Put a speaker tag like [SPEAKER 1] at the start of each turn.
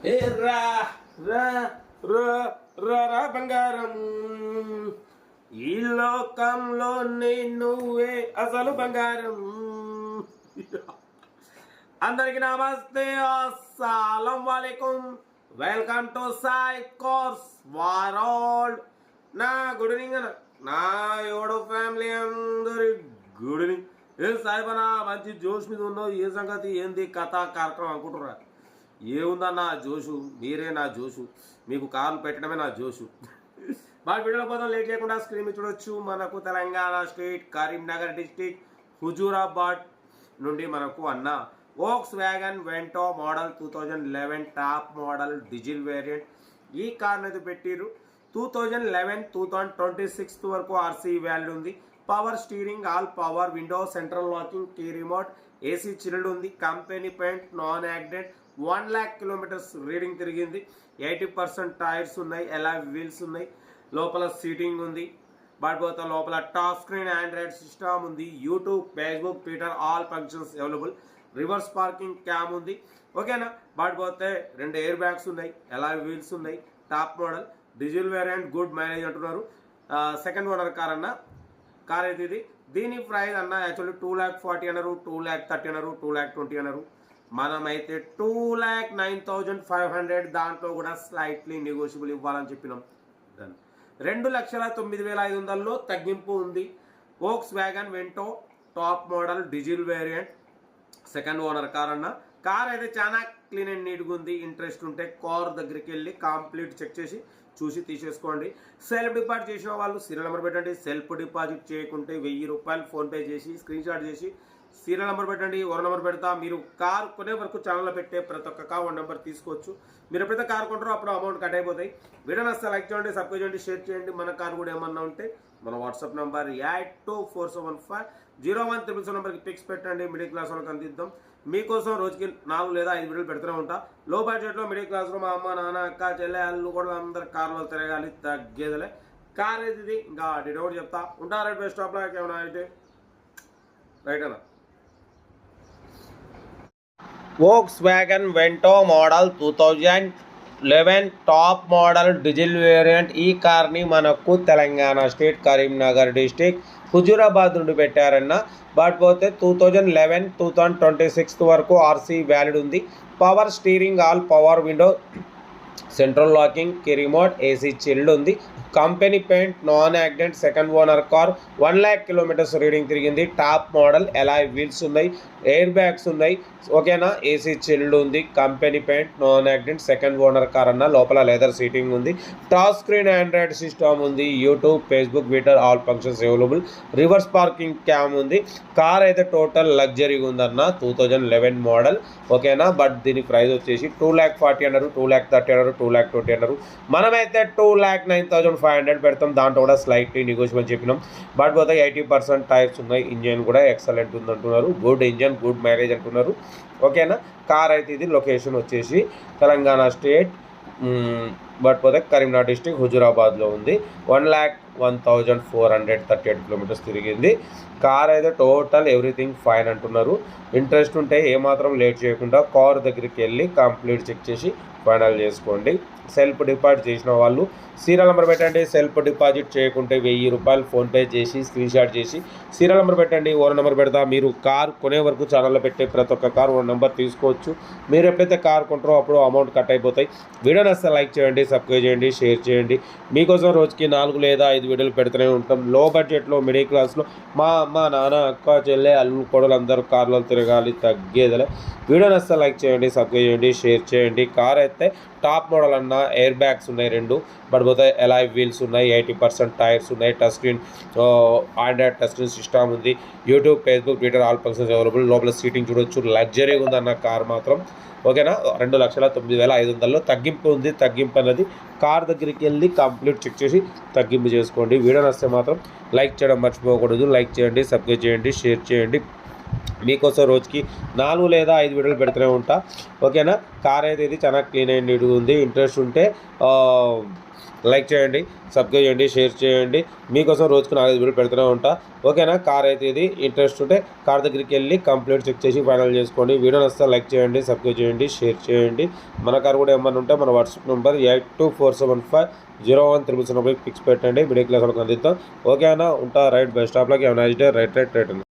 [SPEAKER 1] ఏ రా రా రా బంగారం. ఈ లోకంలో నువ్వే అసలు బంగారం. అందరికి నమస్తే అస్సలం వాలేకుం. Welcome to Sai course world నా గుడ్ ఈవినింగ్ అన్న. నా ఎవడో ఫ్యామిలీ అందరి గుడ్ ఈవినింగ్. ఏం సాయిబనా మంచి జోష్ మీద ఉన్నావు ఏ సంగతి ఏంది కథ కార్యక్రమం అనుకుంటున్నారు? ఏముందన్న జోషు? మీరే నా జోషు. మీకు కార్లు పెట్టడమే నా జోషు. మా వీడియోలో పోదాం. లేట్ లేకుండా స్క్రీన్ చూడొచ్చు. మనకు తెలంగాణ స్టేట్ కరీంనగర్ డిస్టిక్ హుజూరాబాద్ నుండి మనకు అన్న Volkswagen Vento model two thousand eleven top model diesel variant. ఈ కార్ అనేది పెట్టిర్రు. Two thousand eleven two thousand twenty sixth వరకు ఆర్సీ వ్యాల్యూ ఉంది. Power steering all power window central locking key remote AC chilled ఉంది. Company paint non accident one lakh kilometres reading తిరిగింది. Eighty percent tyres ఉన్నాయి ఎలా wheels ఉన్నాయి లోపల seating ఉంది. పడిపోతే లోపల టాప్ స్క్రీన్ ఆండ్రాయిడ్ సిస్టమ్ ఉంది YouTube Facebook Twitter all functions available. Reverse parking cam ఉంది. ఓకేనా? పడిపోతే రెండు ఎయిర్ బ్యాగ్స్ ఉన్నాయి ఎలా వీల్స్ ఉన్నాయి top model diesel variant good mileage అంటున్నారు. సెకండ్ ఓనర్ కార్ అన్న కార్ అయితే ఇది? దీని ప్రైస్ అన్న యాక్చువల్లీ టూ ల్యాక్ ఫార్టీ అన్నారు టూ ల్యాక్ థర్టీ అన్నారు టూ ల్యాక్ ట్వంటీ అన్నారు. మనమైతే two lakh nine thousand five hundred దాంట్లో కూడా స్లైట్లీ నెగోషియబుల్ ఇవ్వాలని చెప్పినాం. రెండు లక్షల తొమ్మిది వేల ఐదు వందల్లో తగ్గింపు ఉంది. Volkswagen Vento top model diesel variant second owner car అన్న. కార్ అయితే చాలా క్లీన్ అండ్ నీట్గా ఉంది. ఇంట్రెస్ట్ ఉంటే కార్ దగ్గరికి వెళ్ళి కంప్లీట్ చెక్ చేసి చూసి తీసేసుకోండి. సెల్ఫ్ డిపాజిట్ చేసిన వాళ్ళు సీరియల్ నెంబర్ పెట్టండి. సెల్ఫ్ డిపాజిట్ చేయకుంటే వెయ్యి రూపాయలు ఫోన్పే చేసి స్క్రీన్ షాట్ చేసి సీరియల్ నెంబర్ పెట్టండి ఓర నెంబర్ పెడతా. మీరు కార్ కొనే వరకు ఛానల్లో పెట్టే ప్రతి ఒక్క కార్ నెంబర్ తీసుకోవచ్చు. మీరు ఎప్పుడైతే కార్ కొంటారో అప్పుడు అమౌంట్ కట్ అయిపోతాయి. వీడియో నస్తే లైక్ చేయండి సబ్స్క్రైబ్ చేయండి షేర్ చేయండి. మన కార్ కూడా ఏమన్నా ఉంటే మన WhatsApp number eight two four seven five zero one triple seven నెంబర్కి పిక్స్ పెట్టండి. మిడిల్ క్లాస్ వాళ్ళకి అందిద్దాం. మీకోసం రోజుకి నాలుగు లేదా ఐదు వీడియోలు పెడుతూనే ఉంటా. లో బడ్జెట్లో మిడిల్ క్లాస్లో మా అమ్మ నాన్న అక్క చెల్లె అల్లు కూడా అందరు కార్లో తిరగాలి తగ్గేదలే. కార్ అయితే ఇది? ఇంకా డీటెయిల్ చెప్తా. ఉంటారా బెస్ట్ స్టాప్లో ఏమైనా అయితే. రైట్ అన్న. Volkswagen Vento model two thousand eleven top model diesel variant ఈ కార్ని మనకు తెలంగాణ స్టేట్ కరీంనగర్ డిస్టిక్ హుజూరాబాద్ నుండి పెట్టారన్న. బట్ పోతే two thousand eleven two thousand twenty sixth వరకు ఆర్సీ వ్యాలిడ్ ఉంది. Power steering all power window central లాకింగ్కి remote AC chilled ఉంది. Company paint non accident second owner car one lakh kilometres reading తిరిగింది. Top model alloy wheels ఉన్నాయి air bags ఉన్నాయి. ఓకేనా? AC chilled ఉంది company paint non accident second owner car అన్న లోపల leather seating ఉంది. Top screen Android system ఉంది YouTube Facebook Twitter all functions available reverse parking cam ఉంది. కార్ అయితే టోటల్ లగ్జరీగా ఉందన్న టూ థౌజండ్ లెవెన్ మోడల్. ఓకేనా? బట్ దీని ప్రైస్ వచ్చేసి టూ ల్యాక్ ఫార్టీ అన్నారు టూ ల్యాక్ థర్టీ అన్నారు టూ ల్యాక్ ట్వంటీ అన్నారు మనమైతే two lakh nine thousand five hundred పెడతాం దాంట్లో కూడా స్లైట్లీ నెగోషియబుల్ చెప్పినాం. బట్ పోతే ఎయిటీ పర్సెంట్ టైర్స్ ఉన్నాయి. ఇంజన్ కూడా ఎక్సలెంట్ ఉంది అంటున్నారు గుడ్ ఇంజన్ గుడ్ మ్యారేజ్ అంటున్నారు ఓకేనా కార్ అయితే ఇది లొకేషన్ వచ్చేసి తెలంగాణ స్టేట్ బట్ పోతే కరీంనగర్ డిస్టిక్ హుజురాబాద్లో ఉంది. One lakh one thousand four hundred thirty eight kilometres తిరిగింది. కార్ అయితే టోటల్ ఎవ్రీథింగ్ ఫైన్ అంటున్నారు. ఇంట్రెస్ట్ ఉంటే ఏమాత్రం లేట్ చేయకుండా కార్ దగ్గరికి వెళ్ళి కంప్లీట్ చెక్ చేసి ఫైనల్ చేసుకోండి. సెల్ఫ్ డిపాజిట్ చేసిన వాళ్ళు సీరియల్ నెంబర్ పెట్టండి. సెల్ఫ్ డిపాజిట్ చేయకుంటే వెయ్యి రూపాయలు ఫోన్పే చేసి స్క్రీన్ షాట్ చేసి సీరియల్ నెంబర్ పెట్టండి. ఓన్ నెంబర్ పెడతా. మీరు కార్ కొనే వరకు ఛానల్లో పెట్టే ప్రతి ఒక్క కార్ ఓన్ నెంబర్ తీసుకోవచ్చు. మీరు ఎప్పుడైతే కార్ కొంటారో అప్పుడు అమౌంట్ కట్ అయిపోతాయి. వీడియో నచ్చితే లైక్ చేయండి సబ్స్క్రైబ్ చేయండి షేర్ చేయండి. మీకోసం రోజుకి నాలుగు లేదా ఐదు వీడియోలు పెడుతూనే ఉంటాం. లో బడ్జెట్లో మిడిల్ క్లాస్లో మా అమ్మ నాన్న అక్క చెల్లె అల్లు కొడలు అందరూ కార్లో తిరగాలి తగ్గేదలే. వీడియో నచ్చితే లైక్ చేయండి సబ్స్క్రైబ్ చేయండి షేర్ చేయండి. కార్ అయితే టాప్ మోడల్ అన్న ఎయిర్ బ్యాగ్స్ ఉన్నాయి రెండు బట్ పోతే ఎలాయ్ వీల్స్ ఉన్నాయి ఎయిటీ పర్సెంట్ టైర్స్ ఉన్నాయి touch screen Android touch screen system ఉంది. YouTube Facebook Twitter all functions available లోపల సీటింగ్ చూడొచ్చు. లగ్జరీగా ఉంది అన్న కార్ మాత్రం. ఓకేనా రెండు లక్షల తొమ్మిది వేల ఐదు వందల్లో తగ్గింపు ఉంది. తగ్గింపు అనేది కార్ దగ్గరికి వెళ్ళి కంప్లీట్ చెక్ చేసి తగ్గింపు చేసుకోండి. వీడియో నస్తే మాత్రం లైక్ చేయడం మర్చిపోకూడదు. లైక్ చేయండి సబ్స్క్రైబ్ చేయండి షేర్ చేయండి. మీకోసం రోజుకి నాలుగు లేదా ఐదు వీడియోలు పెడుతూనే ఉంటా. ఓకేనా? కార్ అయితే ఇది చాలా క్లీన్ అండ్ నీట్గా ఉంది ఇంట్రెస్ట్ ఉంటే లైక్ చేయండి సబ్స్క్రైబ్ చేయండి షేర్ చేయండి. మీకోసం రోజుకు నాలుగైదు వీడియోలు పెడుతూనే ఉంటా. ఓకేనా? కార్ అయితే ఇది ఇంట్రెస్ట్ ఉంటే కార్ దగ్గరికి వెళ్ళి కంప్లీట్ చెక్ చేసి ఫైనల్ చేసుకోండి. వీడియో నచ్చితే లైక్ చేయండి సబ్స్క్రైబ్ చేయండి షేర్ చేయండి. మన కార్ కూడా ఏమన్నా ఉంటే మన WhatsApp number eight two four seven five zero one triple seven fix పెట్టండి. మిడిల్ క్లాస్ అందిస్తాం ఓకేనా? ఉంటా రైట్ బస్ స్టాప్లోకి. ఏమైనా రైట్ రైట్ రైట్